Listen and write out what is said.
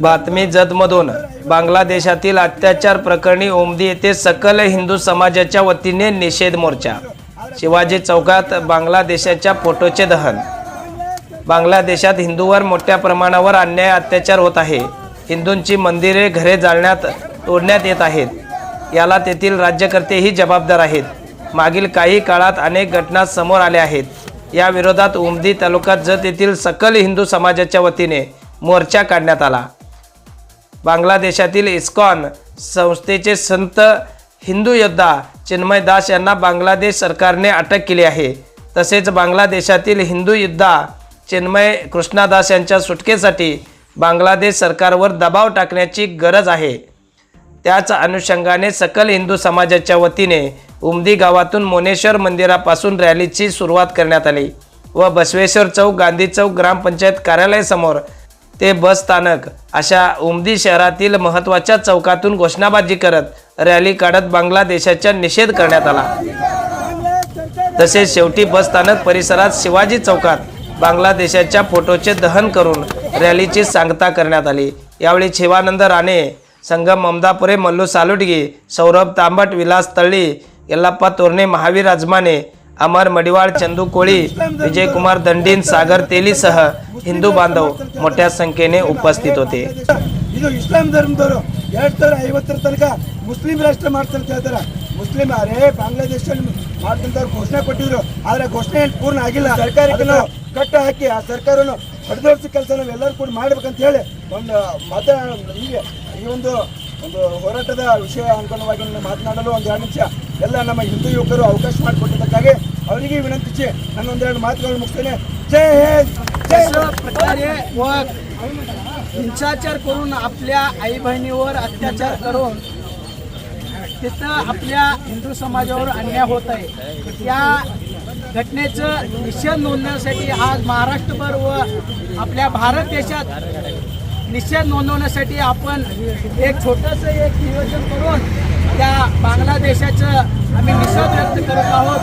बातमी जतमधून. बांगलादेशातील अत्याचार प्रकरणी ओमदी येथे सकल हिंदू समाजाच्या वतीने निषेध मोर्चा. शिवाजी चौकात बांगलादेशाच्या फोटोचे दहन. बांगलादेशात हिंदूवर मोठ्या प्रमाणावर अन्याय अत्याचार होत आहे. हिंदूंची मंदिरे घरे जाळण्यात तोडण्यात येत आहेत. याला तेथील राज्यकर्तेही जबाबदार आहेत. मागील काही काळात अनेक घटना समोर आल्या आहेत. या विरोधात उमदी तालुक्यात जत येथील सकल हिंदू समाजाच्या वतीने मोर्चा काढण्यात आला. बांगलादेशातील इस्कॉन संस्थेचे संत हिंदू योद्धा चिन्मय दास यांना बांगलादेश सरकारने अटक केली आहे. तसेच बांगलादेशातील हिंदू योद्धा चिन्मय कृष्णादास यांच्या सुटकेसाठी बांगलादेश सरकारवर दबाव टाकण्याची गरज आहे. त्याच अनुषंगाने सकल हिंदू समाजाच्या वतीने उमदी गावातून मोनेश्वर मंदिरापासून रॅलीची सुरुवात करण्यात आली व बसवेश्वर चौक गांधी चौक ग्रामपंचायत कार्यालयासमोर ते बस स्थानक अशा उमदी शहरातील महत्त्वाच्या चौकातून घोषणाबाजी करत रॅली काढत बांगलादेशाचा निषेध करण्यात आला. तसेच शेवटी बस स्थानक परिसरात शिवाजी चौकात बांगलादेशाच्या फोटोचे दहन करून रॅलीची सांगता करण्यात आली. यावेळी शिवानंद राणे संगम ममदापुरे मल्लू सालुटगी सौरभ तांबट विलास तळी यल्लाप्पा तोरणे महावीर अजमाने अमर मडिवाळ चंदू कोळी विजयकुमार दंडीन सागर तेलीसह हिंदू बांधव मोठ्या संख्येने उपस्थित होते ಇದು ಇಸ್ಲಾಂ ಧರ್ಮದವರು ಎರಡ್ ಸಾವಿರ ಐವತ್ತರ ತನಕ ಮುಸ್ಲಿಂ ರಾಷ್ಟ್ರ ಮಾಡ್ತಾರೆ ಅಂತ ಹೇಳ್ತಾರೆ ಮುಸ್ಲಿಂ ಅರೇ ಬಾಂಗ್ಲಾದೇಶದಲ್ಲಿ ಮಾಡ್ತಂತ ಘೋಷಣೆ ಕೊಟ್ಟಿದ್ರು ಆದ್ರೆ ಘೋಷಣೆ ಏನ್ ಪೂರ್ಣ ಆಗಿಲ್ಲ ಸರ್ಕಾರಕ್ಕೆ ನಾವು ಕಟ್ಟ ಹಾಕಿ ಆ ಸರ್ಕಾರವನ್ನು ಹೊಡೆದೋಡಿಸಿ ಕೆಲಸ ನಾವು ಎಲ್ಲರೂ ಕೂಡ ಮಾಡ್ಬೇಕಂತ ಹೇಳಿ ಒಂದು ಮಾತಾ ಈಗ ಈ ಒಂದು ಒಂದು ಹೋರಾಟದ ವಿಷಯ ಅನುಗುಣವಾಗಿ ನಾನು ಮಾತನಾಡಲು ಒಂದು ಎರಡು ನಿಮಿಷ ಎಲ್ಲ ನಮ್ಮ ಹಿಂದೂ ಯುವಕರು ಅವಕಾಶ ಮಾಡಿಕೊಟ್ಟಿದ್ದಕ್ಕಾಗಿ ಅವರಿಗೆ ವಿನಂತಿಸಿ ನಾನು ಒಂದೆರಡು ಮಾತುಗಳನ್ನು ಮುಗಿಸ್ತೇನೆ ಜೈ ಹಿಂದ್ ಜೈ प्रकारे व हिंसाचार करून आपल्या आई बहिणीवर अत्याचार करून तिथं आपल्या हिंदू समाजावर अन्याय होत आहे. या घटनेचं निषेध नोंदवण्यासाठी आज महाराष्ट्रभर व आपल्या भारत देशात निषेध नोंदवण्यासाठी आपण एक छोटंसं एक नियोजन करून त्या बांगलादेशाचं आम्ही निषेध व्यक्त करत आहोत.